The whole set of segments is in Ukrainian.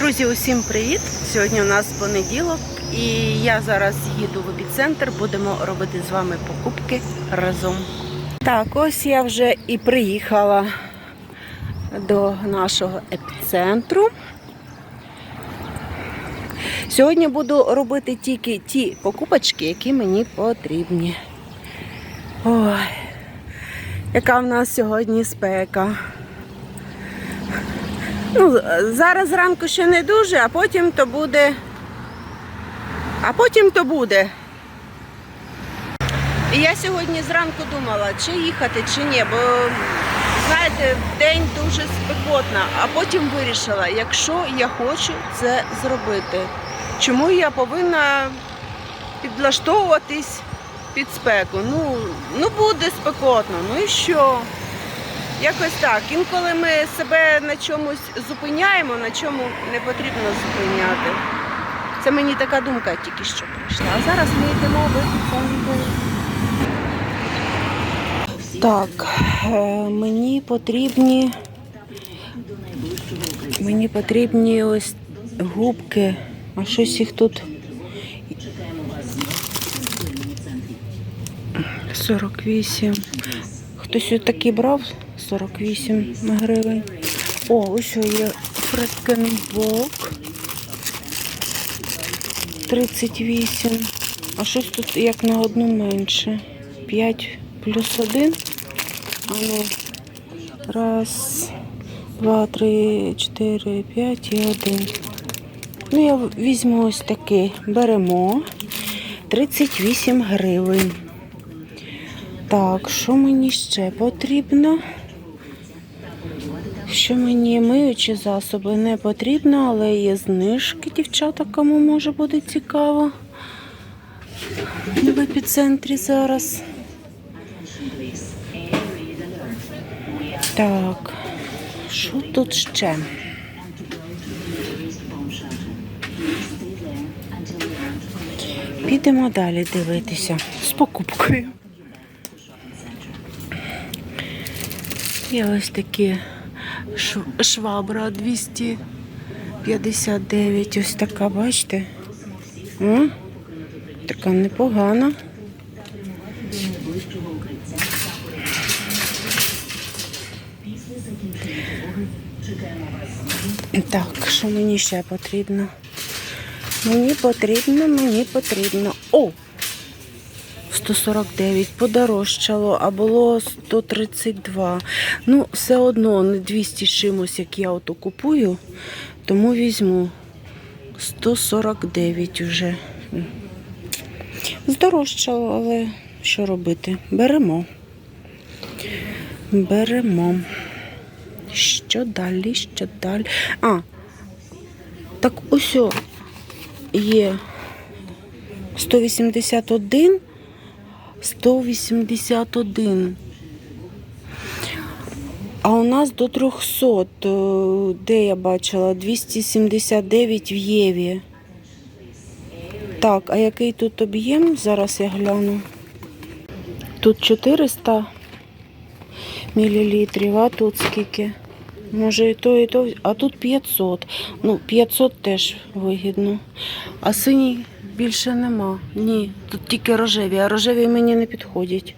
Друзі, усім привіт! Сьогодні у нас понеділок, і я зараз їду в епіцентр. Будемо робити з вами покупки разом. Так, ось я вже і приїхала до нашого епіцентру. Сьогодні буду робити тільки ті покупочки, які мені потрібні. Ой, яка в нас сьогодні спека. Ну, зараз зранку ще не дуже, а потім то буде. А потім то буде. І я сьогодні зранку думала, чи їхати, чи ні, бо знаєте, день дуже спекотно, а потім вирішила, якщо я хочу це зробити, чому я повинна підлаштовуватись під спеку? Ну, ну буде спекотно, ну і що? Якось так. Інколи ми себе на чомусь зупиняємо, на чому не потрібно зупиняти. Це мені така думка тільки що прийшла. А зараз ми йдемо в. Так, е, мені потрібні. Мені потрібні ось губки, а щось їх тут. 48. Хтось такі брав 48 гривень. О, ось є фрескенбок. 38. А щось тут як на одну менше. 5 плюс 1. А ну. Раз, два, три, чотири, п'ять і один. Ну, я візьму ось такий. Беремо 38 гривень. Так, що мені ще потрібно? Що мені миючі засоби не потрібно, але є знижки, дівчата, кому може бути цікаво. В епіцентрі зараз. Так, що тут ще? Підемо далі дивитися з покупкою. Є ось такі швабра 259. Ось така, бачите? О, така непогана. Так, що мені ще потрібно? Мені потрібно, мені потрібно. О! 149 подорожчало, а було 132. Ну, все одно не 200 чимось, як я ото купую, тому візьму 149 вже. Здорожчало, але що робити? Беремо. Беремо. Що далі? Що далі? А, так ось є 181. 181. А у нас до 300, е, де я бачила, 279 в Єві. Так, а який тут об'єм? Зараз я гляну. Тут 400 мл, а тут скільки? Може і то, і то, а тут 500. Ну, 500 теж вигідно. А синій більше нема. Ні, тут тільки рожеві, а рожеві мені не підходять.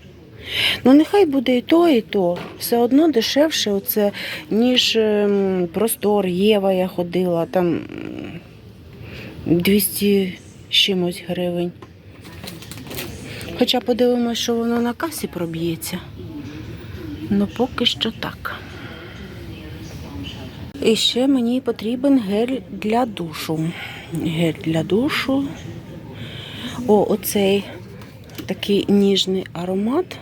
Ну, нехай буде і то, і то. Все одно дешевше, оце, ніж ем, простор, Єва я ходила, там м, 200 з чимось гривень. Хоча подивимось, що воно на касі проб'ється. Ну, поки що так. І ще мені потрібен гель для душу. Гель для душу. О, оцей такий ніжний аромат.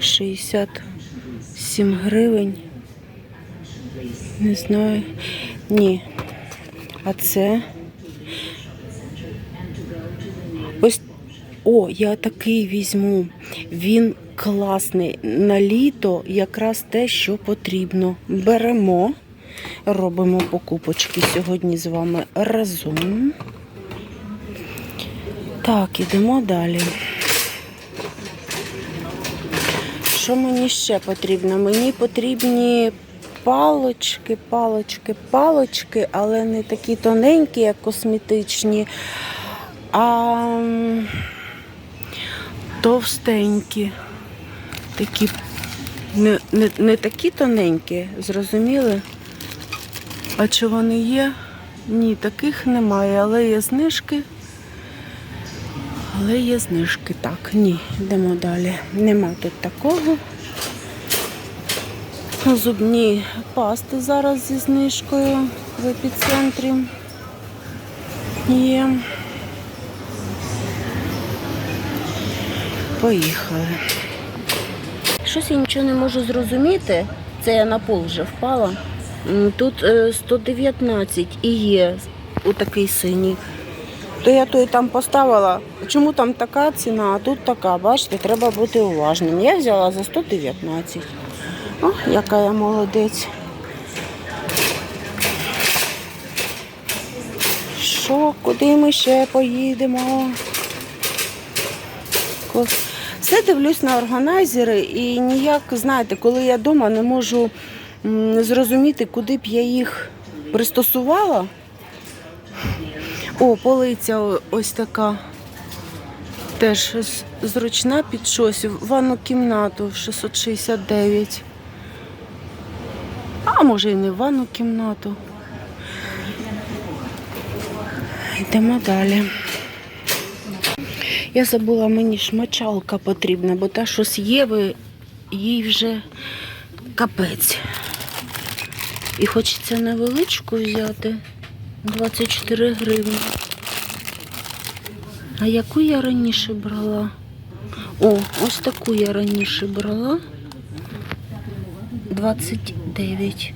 67 гривень. Не знаю. Ні. А це. Ось. О, я такий візьму. Він класний. На літо якраз те, що потрібно. Беремо, робимо покупочки сьогодні з вами разом. Так, ідемо далі. Що мені ще потрібно? Мені потрібні палочки, палочки, палочки, але не такі тоненькі, як косметичні, а товстенькі. Такі не, не, не такі тоненькі, зрозуміли? А чи вони є? Ні, таких немає, але є знижки. Але є знижки. Так, ні, йдемо далі. Нема тут такого. Зубні пасти зараз зі знижкою в епіцентрі. Є. Поїхали. Щось я нічого не можу зрозуміти. Це я на пол вже впала. Тут е, 119 і є у такий синій. То я той там поставила. Чому там така ціна, а тут така, бачите, треба бути уважним. Я взяла за 119. О, яка я молодець. Що, куди ми ще поїдемо? Все дивлюсь на органайзери і ніяк, знаєте, коли я вдома не можу зрозуміти, куди б я їх пристосувала. О, полиця ось така. Теж зручна під щось. Ванну кімнату 669. А може і не ванну кімнату. Йдемо далі. Я забула, мені ж мочалка потрібна, бо та, що з Єви, їй вже капець. І хочеться невеличку взяти. 24 гривні. А яку я раніше брала? О, ось таку я раніше брала. 29.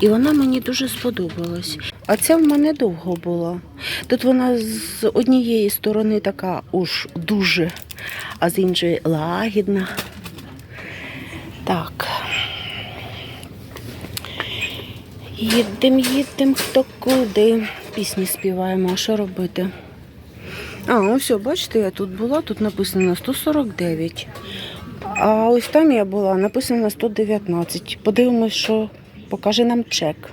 І вона мені дуже сподобалась. А ця в мене довго була. Тут вона з однієї сторони така уж дуже, а з іншої лагідна. Так. Їдем, їдем, хто куди. Пісні співаємо, а що робити? А, ось, бачите, я тут була, тут написано 149. А ось там я була, написано 119. Подивимось, що покаже нам чек.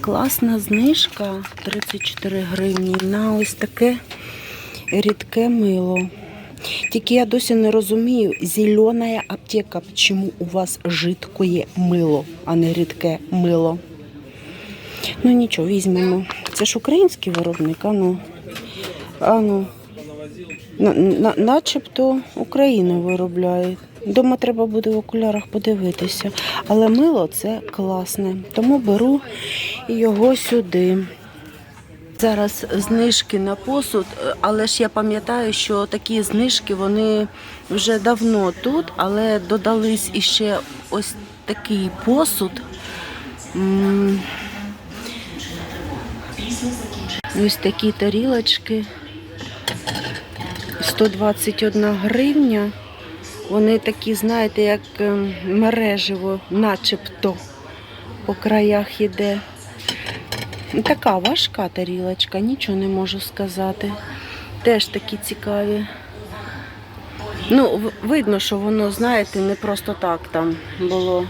Класна знижка 34 гривні на ось таке рідке мило. Тільки я досі не розумію, зелена аптека, чому у вас жидкоє мило, а не рідке мило. Ну нічого, візьмемо. Це ж український виробник, а ну. А ну. На, на, начебто Україна виробляє. Дома треба буде в окулярах подивитися. Але мило це класне. Тому беру його сюди. Зараз знижки на посуд, але ж я пам'ятаю, що такі знижки вони вже давно тут, але додались іще ось такий посуд. Ось такі тарілочки. 121 гривня. Вони такі, знаєте, як ем, мережево, начебто по краях іде. Така важка тарілочка, нічого не можу сказати. Теж такі цікаві. Ну, видно, що воно, знаєте, не просто так там було.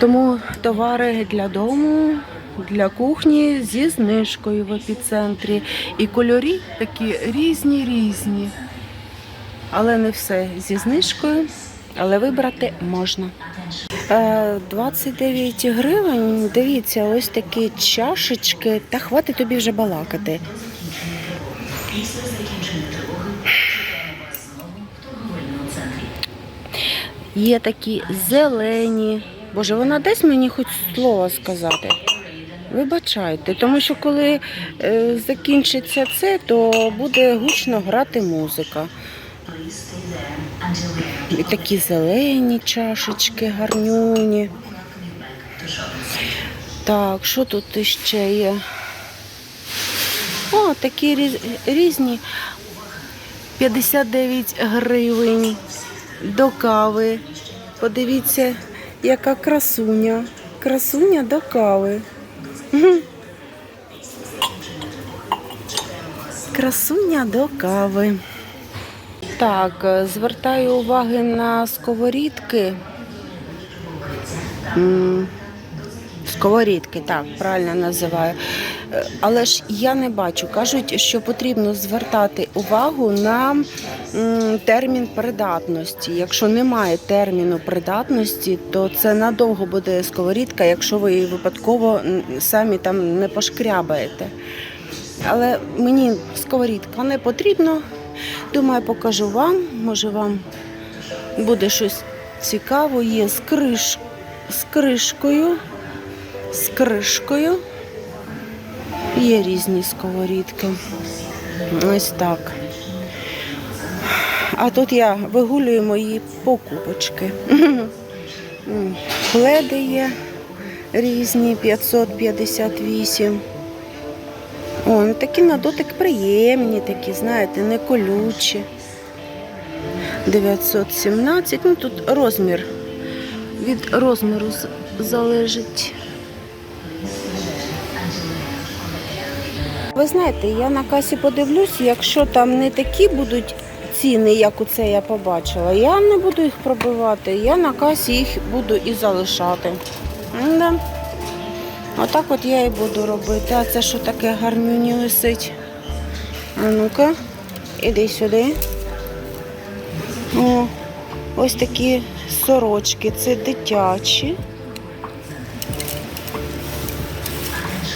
Тому товари для дому, для кухні зі знижкою в епіцентрі. І кольорі такі різні, різні. Але не все зі знижкою, але вибрати можна. Е, 29 гривень. Дивіться, ось такі чашечки. Та хватить тобі вже балакати. Є такі зелені. Боже, вона дасть мені хоч слово сказати. Вибачайте, тому що коли е, закінчиться це, то буде гучно грати музика. Такі зелені чашечки, гарнюні. Так, що тут іще є? О, такі різ- різні. 59 гривень до кави. Подивіться, яка красуня. Красуня до кави. Красуня до кави. Так, е, звертаю уваги на сковорідки. сковорідки, так, правильно називаю. Е, Але ж я не бачу. Кажуть, що потрібно звертати увагу на термін придатності. Якщо немає терміну придатності, то це надовго буде сковорідка, якщо ви її випадково самі там не пошкрябаєте. Але мені сковорідка не потрібно. Думаю, покажу вам. Може, вам буде щось цікаво. Є з, криш... з кришкою. З кришкою. Є різні сковорідки. Ось так. А тут я вигулюю мої покупочки. Пледи є різні 558. О, ну такі на дотик приємні, такі, знаєте, не колючі. 917. Ну тут розмір. Від розміру залежить. Ви знаєте, я на касі подивлюсь, якщо там не такі будуть ціни, як оце я побачила, я не буду їх пробивати. Я на касі їх буду і залишати. Да. Отак от я і буду робити. А це що таке гарнюні висить? А ну-ка, іди сюди. О, ось такі сорочки, це дитячі.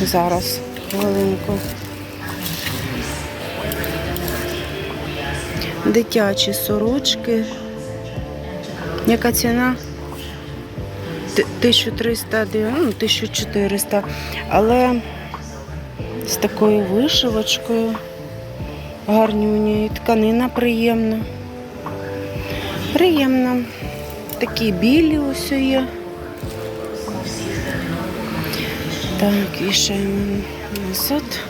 Зараз, хвилинку. Дитячі сорочки. Яка ціна? Т- 1300, ну, 1400. Але з такою вишивочкою. Гарнюня і тканина приємна. Приємно. Такі білі ось є. Так, вішаємо назад.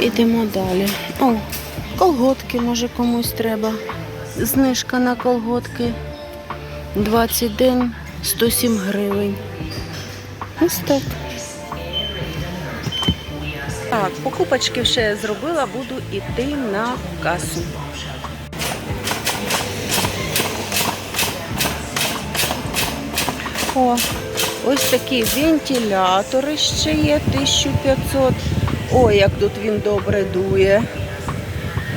Ідемо далі. О, колготки, може комусь треба. Знижка на колготки. 20 день, 107 гривень. Ось так. Так, покупочки я зробила, буду йти на касу. О, ось такі вентилятори ще є, 1500. Ой, як тут він добре дує.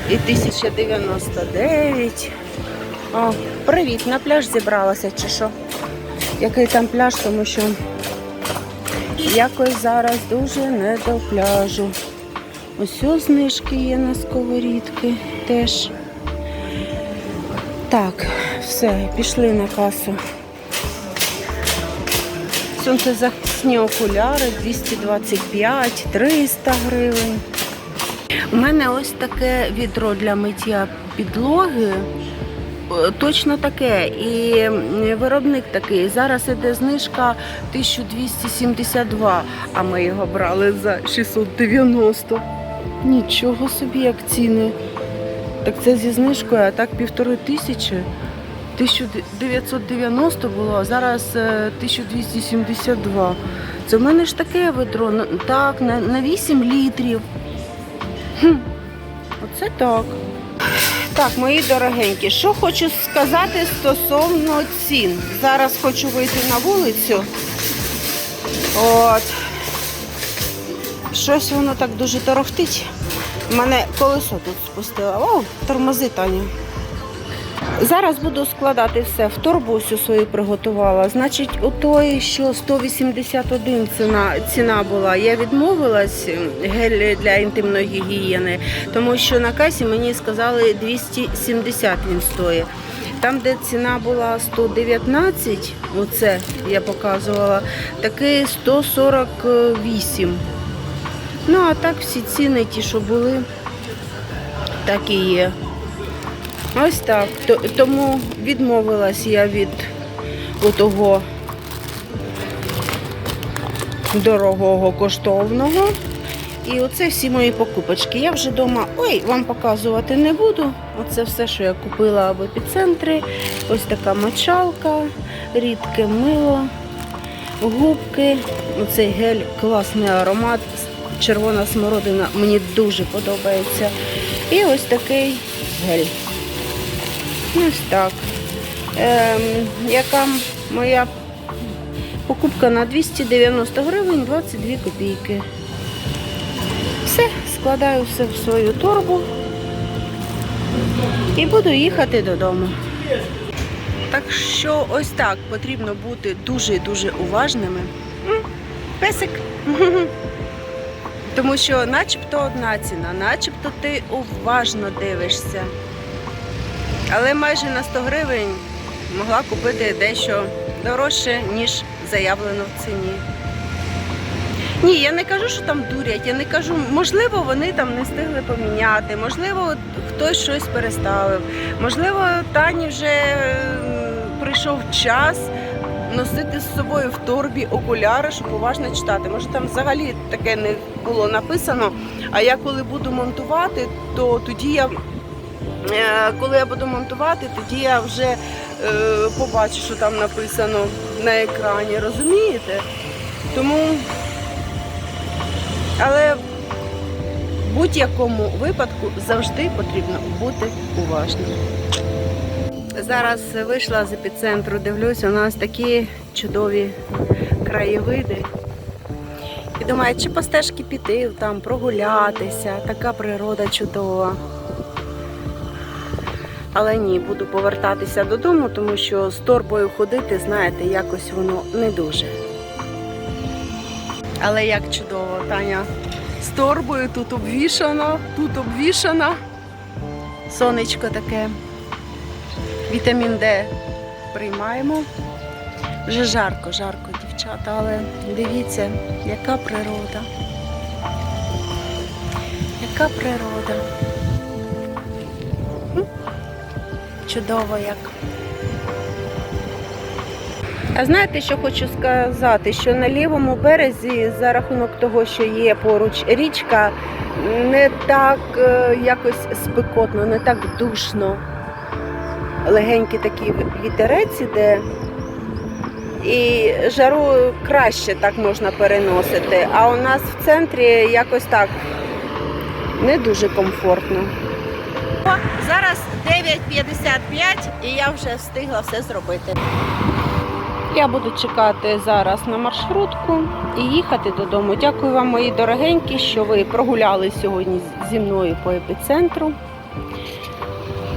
І 1099. О, привіт, на пляж зібралася чи що? Який там пляж, тому що якось зараз дуже не до пляжу. Ось знижки є на сковорідки теж. Так, все, пішли на касу. Сонцезахисні окуляри 225, 300 гривень. У мене ось таке відро для миття підлоги. Е, Точно таке. І виробник такий. Зараз іде знижка 1272, а ми його брали за 690. Нічого собі, як ціни. Так це зі знижкою, а так півтори тисячі. 1990 було, а зараз е, 1272. Це в мене ж таке ведро. Так, на 8 літрів. Хм, Оце так. Так, мої дорогенькі, що хочу сказати стосовно цін. Зараз хочу вийти на вулицю. От. Щось воно так дуже торохтить. У мене колесо тут спустило. О, тормози, Таня. Зараз буду складати все. В торбусю свою приготувала. Значить, у той, що 181 ціна, ціна була, я відмовилась гель для інтимної гігієни, тому що на касі мені сказали 270 він стоїть. Там, де ціна була 119, оце я показувала, таки 148. Ну, а так всі ціни, ті, що були, так і є. Ось так. Тому відмовилась я від того дорогого коштовного. І оце всі мої покупочки. Я вже вдома, ой, вам показувати не буду. Оце все, що я купила в епіцентрі. Ось така мочалка, рідке мило, губки. Оцей гель, класний аромат. Червона смородина мені дуже подобається. І ось такий гель. Ось так. ем, яка моя покупка на 290 гривень 22 копійки. Все, складаю все в свою торбу і буду їхати додому. Так що ось так потрібно бути дуже-дуже уважними. Песик. Тому що начебто одна ціна, начебто ти уважно дивишся. Але майже на 100 гривень могла купити дещо дорожче, ніж заявлено в ціні. Ні, я не кажу, що там дурять, я не кажу, можливо, вони там не встигли поміняти, можливо, хтось щось переставив, можливо, Тані вже прийшов час носити з собою в торбі окуляри, щоб уважно читати. Може, там взагалі таке не було написано. А я коли буду монтувати, то тоді я. Е, Коли я буду монтувати, тоді я вже е, побачу, що там написано на екрані, розумієте? Тому але в будь-якому випадку завжди потрібно бути уважним. Зараз вийшла з епіцентру, дивлюсь, у нас такі чудові краєвиди. І думаю, чи по стежки піти, там прогулятися, така природа чудова. Але ні, буду повертатися додому, тому що з торбою ходити, знаєте, якось воно не дуже. Але як чудово, Таня. З торбою тут обвішана, тут обвішана. Сонечко таке. Вітамін Д приймаємо. Вже жарко, жарко, дівчата, але дивіться, яка природа. Яка природа. Чудово як. А знаєте, що хочу сказати? Що на лівому березі, за рахунок того, що є поруч річка, не так е, якось спекотно, не так душно. Легенький такий вітерець іде. І жару краще так можна переносити. А у нас в центрі якось так не дуже комфортно. О, зараз 9.55 і я вже встигла все зробити. Я буду чекати зараз на маршрутку і їхати додому. Дякую вам, мої дорогенькі, що ви прогуляли сьогодні зі мною по епіцентру.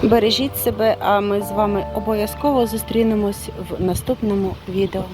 Бережіть себе, а ми з вами обов'язково зустрінемось в наступному відео.